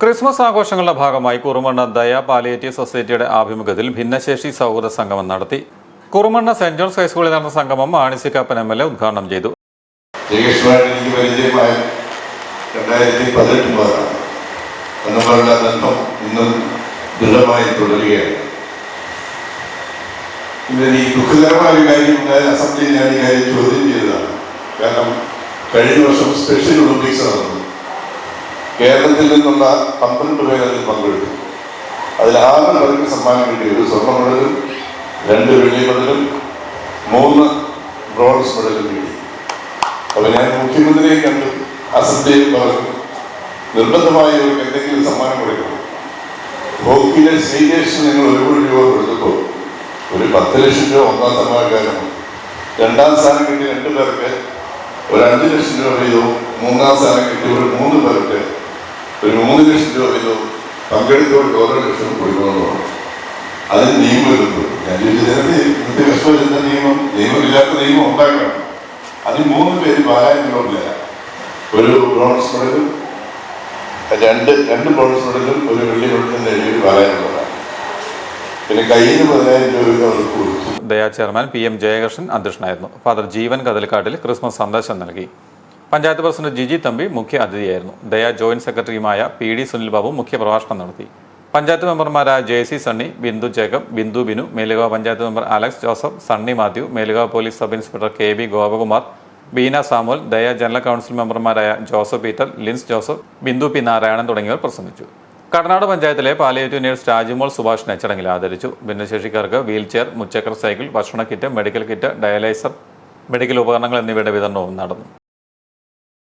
Christmas ആഘോഷങ്ങളുടെ ഭാഗമായി കുറുമണ്ണ ദയ പാലിയേറ്റീവ് സൊസൈറ്റിയുടെ ആഭിമുഖ്യത്തിൽ ഭിന്നശേഷി സൗഹൃദ സംഗമം നടത്തി. കുറുമണ്ണ സെന്റ് ജോൺസ് ഹൈസ്കൂളിൽ നടന്ന സംഗമം മാണിസിക്കാപ്പൻ എം എൽ എ ഉദ്ഘാടനം ചെയ്തു. കാരണം കഴിഞ്ഞ വർഷം സ്പെഷ്യൽ ഒളിമ്പിക്സ് നടന്നു. കേരളത്തിൽ നിന്നുള്ള പന്ത്രണ്ട് പേർ അതിൽ പങ്കെടുത്തു. അതിൽ ആറ് പേർക്ക് സമ്മാനം കിട്ടി ഒരു സ്വർണ മെഡലും രണ്ട് വെള്ളി മെഡലും മൂന്ന് ബ്രോൺസ് മെഡലും കിട്ടി. അപ്പൊ ഞാൻ മുഖ്യമന്ത്രിയെ കണ്ടു അസംബ്ലിയിൽ പറഞ്ഞു നിർബന്ധമായി ഇവർക്ക് എന്തെങ്കിലും സമ്മാനം കൊടുക്കണം. ഹോക്കിയിലെ ശ്രീകേഷ് നിങ്ങൾ ഒരു കോടി രൂപ കൊടുത്തപ്പോൾ ഒരു പത്ത് ലക്ഷം രൂപ ഒന്നാം സമ്മാനക്കാരനും. രണ്ടാം സ്ഥാനം കിട്ടിയ രണ്ട് പേർക്ക് ഒരു അഞ്ച് ലക്ഷം രൂപ വീതവും മൂന്നാം സ്ഥാനം കിട്ടിയ ഒരു മൂന്ന് പേർക്ക് ഒരു മൂന്ന് ലക്ഷം രൂപ വീതവും പങ്കെടുത്തവർക്ക് ഓരോ ലക്ഷം കൊടുക്കണമെന്ന് അതിന് നിയമം ഇന്നത്തെ കഷ്ടപ്പെടുന്ന നിയമം? നിയമമില്ലാത്ത നിയമം ഉണ്ടാക്കണം. അതിന് മൂന്ന് പേര് പാരായണമില്ല ഒരു ബ്രോൺസ് മെഡലും രണ്ട് രണ്ട് ബ്രോൺസ് മെഡലും ഒരു വെള്ളി മെഡലും നേടിയൊരു പിന്നെ കയ്യിൽ പതിനായിരം രൂപ അവർക്ക് കൊടുത്തു. ദയ ചെയർമാൻ പി എം ജയകൃഷ്ണൻ അധ്യക്ഷനായിരുന്നു. ഫാദർ ജീവൻ കതൽക്കാട്ടിൽ ക്രിസ്മസ് സന്ദേശം നൽകി. പഞ്ചായത്ത് പ്രസിഡന്റ് ജിജി തമ്പി മുഖ്യ അതിഥിയായിരുന്നു. ദയ ജോയിന്റ് സെക്രട്ടറിയുമായ പി ഡി സുനിൽ ബാബു മുഖ്യ പ്രഭാഷണം നടത്തി. പഞ്ചായത്ത് മെമ്പർമാരായ J C Sunny Bindu Jacob Bindu Binu Melukavu panchayat member Alex Joseph Sunny Mathew Melukavu police sub inspector K B Gopakumar Beena Samuel Daya general council മെമ്പർമാരായ ജോസഫ് പീറ്റർ ലിൻസ് ജോസഫ് ബിന്ദു പി നാരായണൻ തുടങ്ങിയവർ പ്രസംഗിച്ചു. കടനാട് പഞ്ചായത്തിലെ പാലിയേറ്റീവ് നേഴ്സ് രാജുമോൾ സുഭാഷിനെ ചടങ്ങിൽ ആദരിച്ചു. ഭിന്നശേഷിക്കാർക്ക് വീൽ ചെയർ മുച്ചക്ര cycle ഭക്ഷണ kit medical kit dialyser medical ഉപകരണങ്ങൾ എന്നിവയുടെ വിതരണവും നടന്നു.